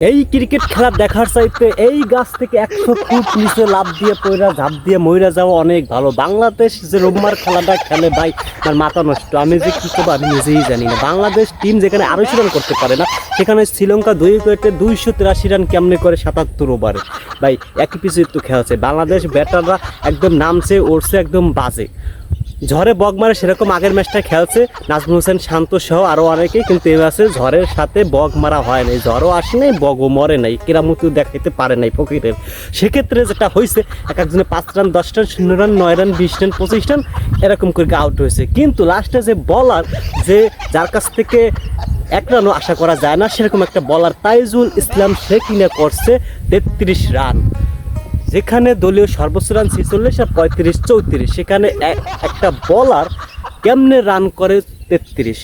এই ক্রিকেট খেলা দেখার চাইতে এই গাছ থেকে একশো ফুট নিচে লাভ দিয়ে পয়রা, ঝাঁপ দিয়ে ময়রা যাওয়া অনেক ভালো। বাংলাদেশ যে রোববার খেলাটা খেলে ভাই তার মাথা নষ্ট। আমি যে কী করব আমি নিজেই জানি না। বাংলাদেশ টিম যেখানে আড়াইশো রান করতে পারে না, সেখানে শ্রীলঙ্কা দুই উইকেটে দুইশো তিরাশি রান কেমনে করে সাতাত্তর ওভারে ভাই, একই পিছু একটু খেলছে বাংলাদেশ ব্যাটাররা একদম নামছে উঠছে একদম বাজে। ঝড়ে বক মারে সেরকম আগের ম্যাচটা খেলছে। নাজমুল হোসেন, শান্ত সহ আরও অনেকেই কিন্তু এই ম্যাচে ঝড়ের সাথে বগ মারা হয় নাই। ঝড়ও আসে নাই বগও মরে নাই। কেরামতিও দেখাইতে পারে নাই ফকিরের সেক্ষেত্রে যেটা হয়েছে এক একজনে পাঁচ রান, দশ রান, শূন্য রান, নয় রান, বিশ রান, পঁচিশ রান, এরকম করে আউট হয়েছে। কিন্তু লাস্টে যে বলার যে যার কাছ থেকে এক রানও আশা করা যায় না, সেরকম একটা বলার তাইজুল ইসলাম সে কিনে করছে তেত্রিশ রান। যেখানে দলীয় সর্বোচ্চ রান ছেচল্লিশ আর পঁয়ত্রিশ, চৌত্রিশ। সেখানে একটা বলার কেমনে রান করে তেত্রিশ?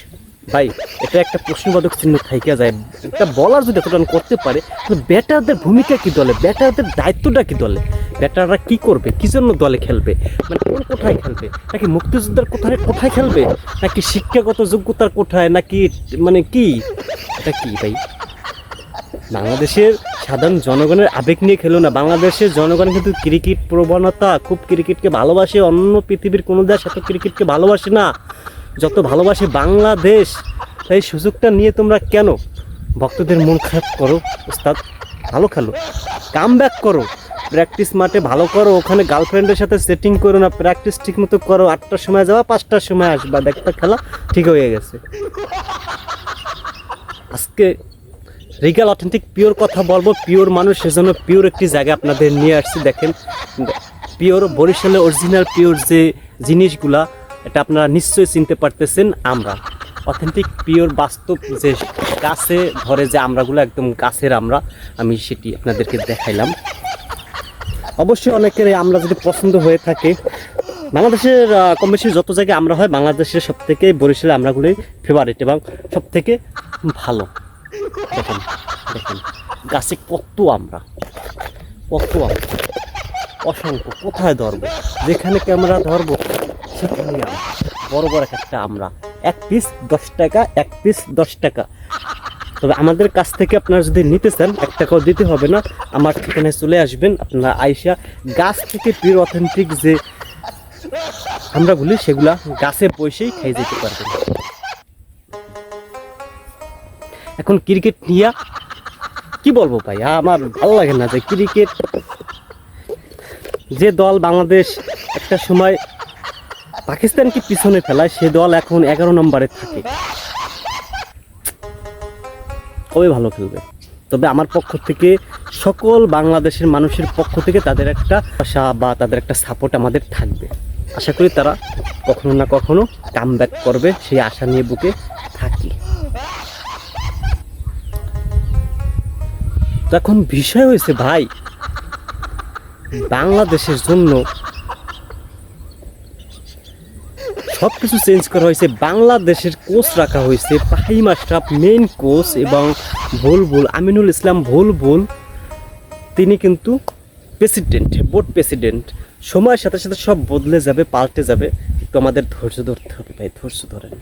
ভাই, এটা একটা প্রশ্নবাদক চিহ্ন থাইকা যায়। একটা বলার যদি এত রান করতে পারে ব্যাটারদের ভূমিকা কি দলে? ব্যাটারদের দায়িত্বটা কি দলে? ব্যাটাররা কি করবে? কি জন্য দলে খেলবে? মানে কোন কোথায় খেলবে? নাকি মুক্তিযোদ্ধার কোথায় কোথায় খেলবে? নাকি শিক্ষাগত যোগ্যতার কোথায় নাকি মানে কি? এটা কি ভাই? বাংলাদেশের সাধারণ জনগণের আবেগ নিয়ে খেলো না। বাংলাদেশের জনগণ কিন্তু ক্রিকেট প্রবণতা, খুব ক্রিকেটকে ভালোবাসে অন্য পৃথিবীর কোনো দেশ এত ক্রিকেটকে ভালোবাসে না, যত ভালোবাসে বাংলাদেশ। তাই সুযোগটা নিয়ে তোমরা কেন? ভক্তদের মন খারাপ করো ওস্তাদ ভালো খেলো। কাম ব্যাক করো প্র্যাকটিস মাঠে ভালো করো, ওখানে গার্লফ্রেন্ডের সাথে সেটিং করো না প্র্যাকটিস ঠিক মতো করো, আটটার সময় যাওয়া, পাঁচটার সময় আসবা। দেখতে খেলা, ঠিক হয়ে গেছে। আজকে রিগাল অথেন্টিক পিওর কথা বলব পিওর মানুষ, সেজন্য পিওর একটি জায়গা আপনাদের নিয়ে আসছি, দেখেন। পিওর বরিশালের অরিজিনাল পিওর যে জিনিসগুলা, এটা আপনারা নিশ্চয়ই চিনতে পারতেছেন, আমরা। অথেন্টিক পিওর বাস্তব যে গাছে ধরে যে আমরাগুলো, একদম গাছের আমরা, আমি সেটি আপনাদেরকে দেখাইলাম। অবশ্যই অনেকের আমরা যদি পছন্দ হয়ে থাকে, বাংলাদেশের কম বেশি যত জায়গায় আমরা হয়, বাংলাদেশের সব থেকে বরিশালে আমরাগুলোই ফেভারিট এবং সব থেকে ভালো। দেখেন দেখেন। গাছে কত আমরা কত আমরা। অসংখ্য, কোথায় ধরবো? যেখানে ক্যামেরা ধরবো আমরা। বড় বড় এক একটা আমরা। এক পিস দশ টাকা, এক পিস দশ টাকা। তবে আমাদের কাছ থেকে আপনারা যদি নিতে চান, এক টাকাও দিতে হবে না। আমার ঠিকানায় চলে আসবেন, আপনারা আইসা গাছ থেকে পিওর অথেন্টিক যে আমরাগুলি সেগুলা গাছে বসেই খাই যেতে পারবেন। এখন ক্রিকেট নিয়ে কি বলব ভাই? আমার ভালো লাগে না যে ক্রিকেট যে দল বাংলাদেশ একটা সময় পাকিস্তানকে পিছনে ফেলায়, সে দল এখন এগারো নম্বরে থাকে। কবে ভালো খেলবে। তবে আমার পক্ষ থেকে সকল বাংলাদেশের মানুষের পক্ষ থেকে তাদের একটা আশা বা তাদের একটা সাপোর্ট আমাদের থাকবে। আশা করি তারা কখনো না কখনো কাম করবে, সেই আশা নিয়ে বুকে থাকি। তো এখন বিষয় হয়েছে, ভাই, বাংলাদেশের জন্য সব কিছু চেঞ্জ করা হয়েছে, বাংলাদেশের কোচ রাখা হয়েছে ফাহিম আশরাফ মেইন কোচ এবং ভুলবুল আমিনুল ইসলাম ভুলবুল তিনি কিন্তু প্রেসিডেন্ট বোর্ড প্রেসিডেন্ট সময়ের সাথে সাথে সব বদলে যাবে, পাল্টে যাবে। একটু আমাদের ধৈর্য ধরতে হবে, ভাই, ধৈর্য ধরেন।